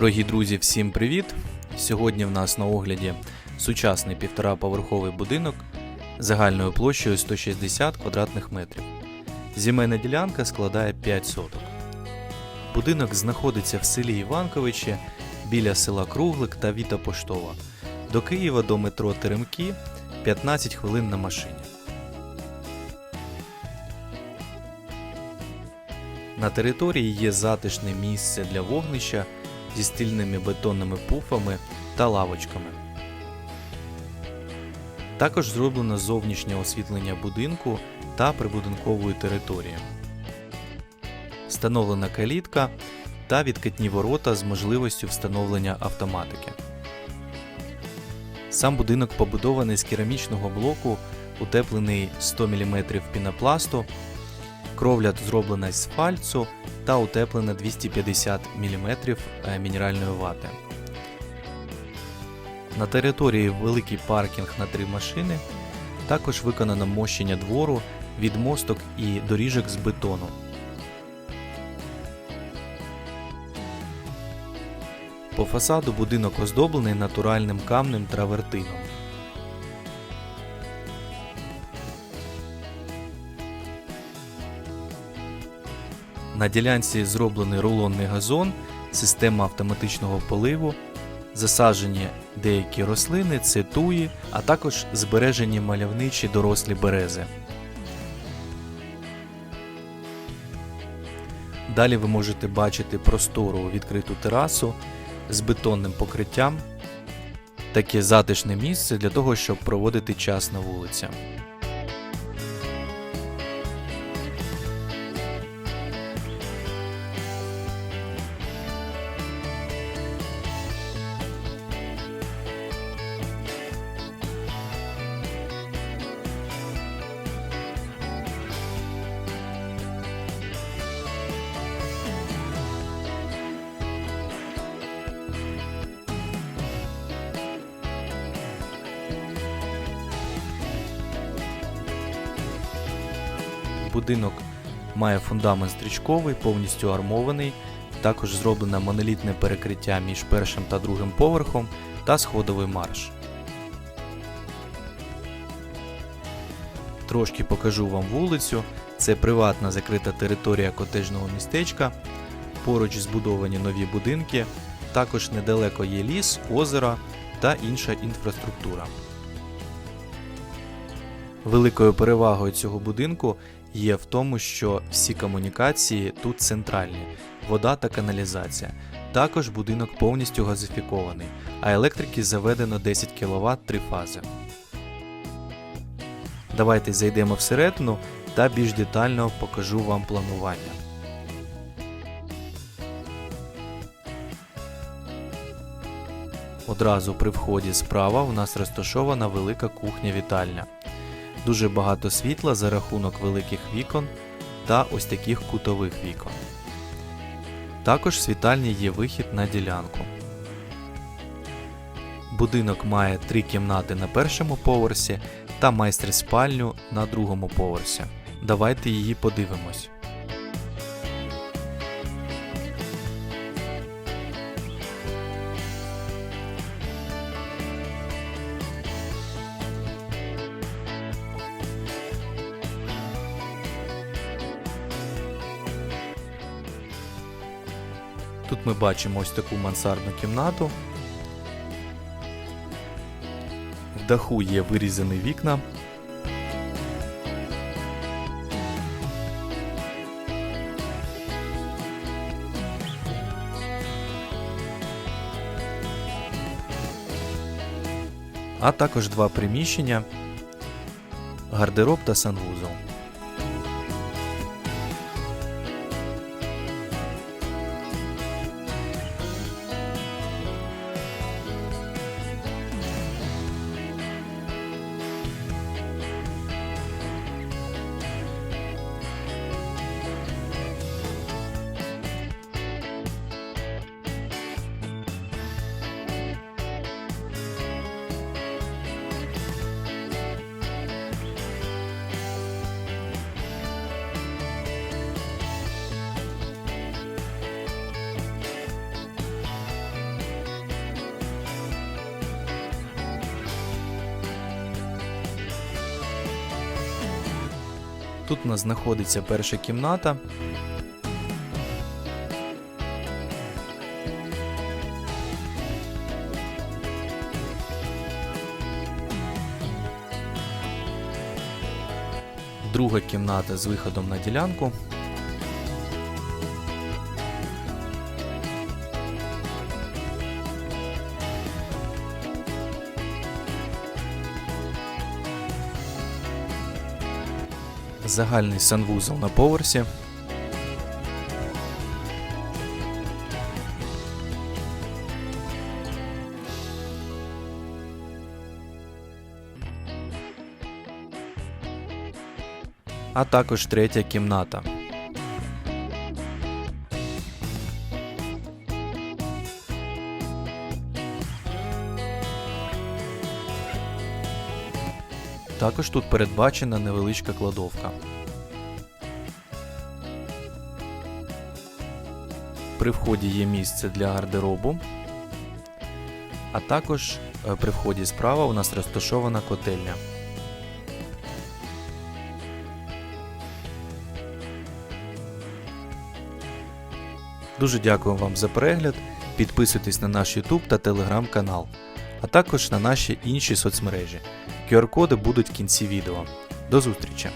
Дорогі друзі, всім привіт! Сьогодні в нас на огляді сучасний півтораповерховий будинок загальною площею 160 квадратних метрів. Зімейна ділянка складає 5 соток. Будинок знаходиться в селі Іванковичі біля села Круглик та Віта Поштова. До Києва до метро Теремки 15 хвилин на машині. На території є затишне місце для вогнища зі стильними бетонними пуфами та лавочками. Також зроблено зовнішнє освітлення будинку та прибудинкової території. Встановлена калітка та відкатні ворота з можливістю встановлення автоматики. Сам будинок побудований з керамічного блоку, утеплений 100 мм пінопласту, кровля зроблена з фальцу та утеплена 250 мм мінеральної вати. На території великий паркінг на три машини. Також виконано мощення двору від мосток і доріжок з бетону. По фасаду будинок оздоблений натуральним камнем травертином. На ділянці зроблений рулонний газон, система автоматичного поливу, засаджені деякі рослини, це туї, а також збережені мальовничі дорослі берези. Далі ви можете бачити простору відкриту терасу з бетонним покриттям, таке затишне місце для того, щоб проводити час на вулиці. Будинок має фундамент стрічковий, повністю армований. Також зроблено монолітне перекриття між першим та другим поверхом та сходовий марш. Трошки покажу вам вулицю. Це приватна закрита територія котежного містечка. Поруч збудовані нові будинки. Також недалеко є ліс, озеро та інша інфраструктура. Великою перевагою цього будинку є в тому, що всі комунікації тут центральні, вода та каналізація. Також будинок повністю газифікований, а електрики заведено 10 кВт три фази. Давайте зайдемо всередину та більш детально покажу вам планування. Одразу при вході справа у нас розташована велика кухня-вітальня. Дуже багато світла за рахунок великих вікон та ось таких кутових вікон. Також в світальні є вихід на ділянку. Будинок має три кімнати на першому поверсі та майстер спальню на другому поверсі. Давайте її подивимось. Тут ми бачимо ось таку мансардну кімнату. В даху є вирізані вікна. А також два приміщення, гардероб та санвузол. Тут у нас знаходиться перша кімната. Друга кімната з виходом на ділянку. Загальний санвузол на поверсі. А також третя кімната. Також тут передбачена невеличка кладовка. При вході є місце для гардеробу, а також е, при вході справа у нас розташована котельня. Дуже дякую вам за перегляд. Підписуйтесь на наш YouTube та Telegram канал, а також на наші інші соцмережі. QR-коди будуть в кінці відео. До зустрічі!